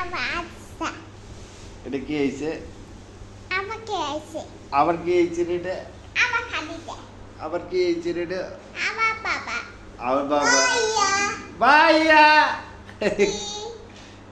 আচ্ছা। এটা কি হয়েছে? আমাকে আবার কি হয়েছে রে এটা? আমার খালিতে আবার কি রে এটা? আমার বাবা। আমার বাবা। ভাইয়া। কি?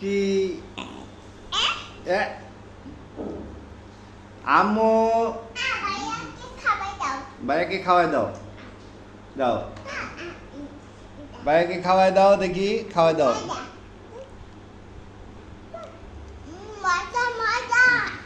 কি? এ? এ? আম্মু! আ ভাইয়াকে খাওয়াই দাও। দাও। ভাইয়াকে খাওয়াই দাও দেখি খাওয়াই দাও।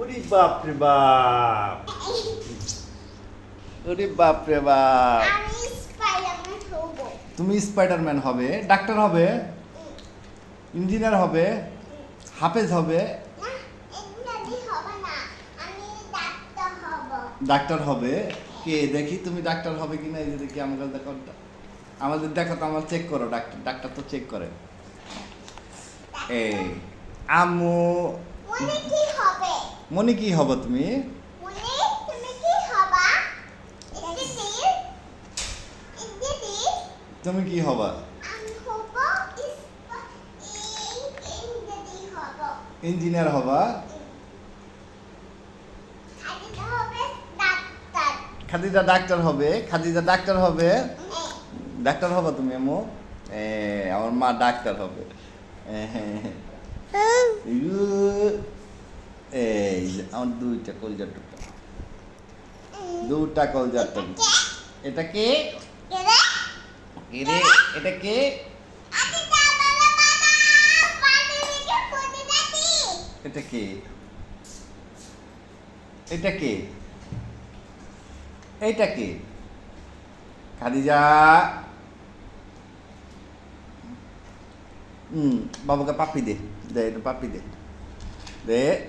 ওরে বাপ রে বাপ। ওরে বাপ রে আমি তুমি স্পাইডারম্যান হবে ডাক্তার হবে ইঞ্জিনিয়ার হবে হাফেজ হবে। আমি ডাক্তার হবে। কে? দেখি তুমি ডাক্তার হবে কিনা এই যে দেখি আমাদের দেখো আমাদের দেখো তো আমার চেক করো ডাক্তার ডাক্তার তো চেক করে। এই কি হবে? মনে কি হবা তুমি? তুমি কি হবা? ইঞ্জিনিয়ার হবা? খাদিজা ডাক্তার। হবে? খাদিজা ডাক্তার হবে? ডাক্তার হবা তুমি এমো আমার মা ডাক্তার হবে। হ্যাঁ, হ্যাঁ। এই আমার দুইটা কলজার টুকটা দুটা কলজার টুকটা এটা কে? এরে, এটা কে? এটা কে? এটা কে? এইটা কে? খাদিজা। হুম, বাবাকে পাপি দে। দে, এটা পাপি দে। দে।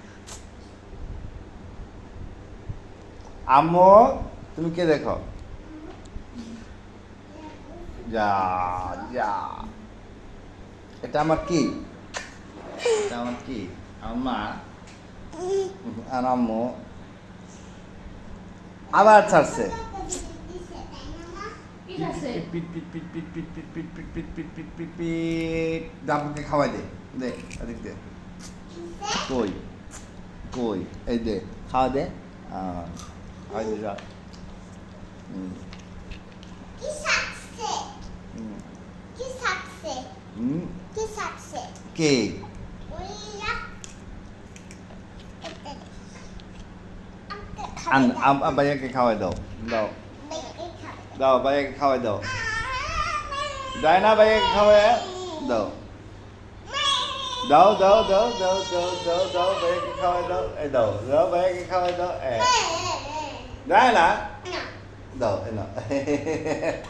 আম্মু তুমি কে দেখো যা যা এটা আমার কি এটা আমার কি আমার আর আম্মু আবার ছাড়ছে পিট পিট পিট পিট পিট পিট পিট পিট পিট পিট পিট পিট পিট দে দে দে এই দে খাওয়া দে Aynı güzel. Hmm. Kisakse. Hmm. Kisakse. Hmm. Kisakse. Ki. Ăn, ăn, ăn bao nhiêu cái khao ở đâu? Đâu? Đâu, bao nhiêu cái khao ở đâu? Đấy nó bao nhiêu cái khao ở đâu? Đâu, đâu, đâu, đâu, đâu, đâu, đâu, bao cái khao ở đâu? Đâu, đâu, bao nhiêu cái khao ở đâu? দেয় না দাও এ নাও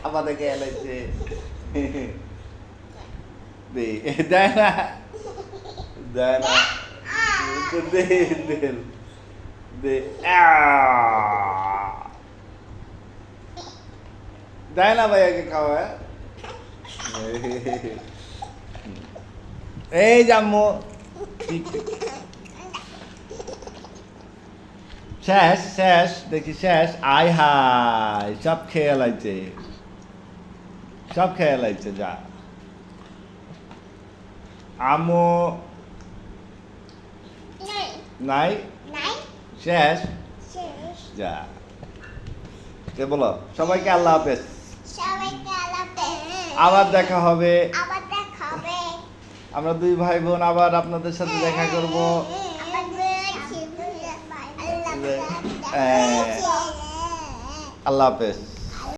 আমাদেরকে এলাইছে দে দেয় না দেয় না দে দে দে! দেয় না ভাইয়াকে খাওয়া এই জাম্মু শেষ শেষ দেখি শেষ আয় হাই সব খেয়ে লাইছে সব খেয়ে লাইছে যা। আমু নাই। শেষ যা। কে বলো? সবাইকে আল্লাহ হাফেজ। আবার দেখা হবে। আবার দেখা হবে। আমরা দুই ভাই বোন আবার আপনাদের সাথে দেখা করব। আল্লাহ হাফেজ।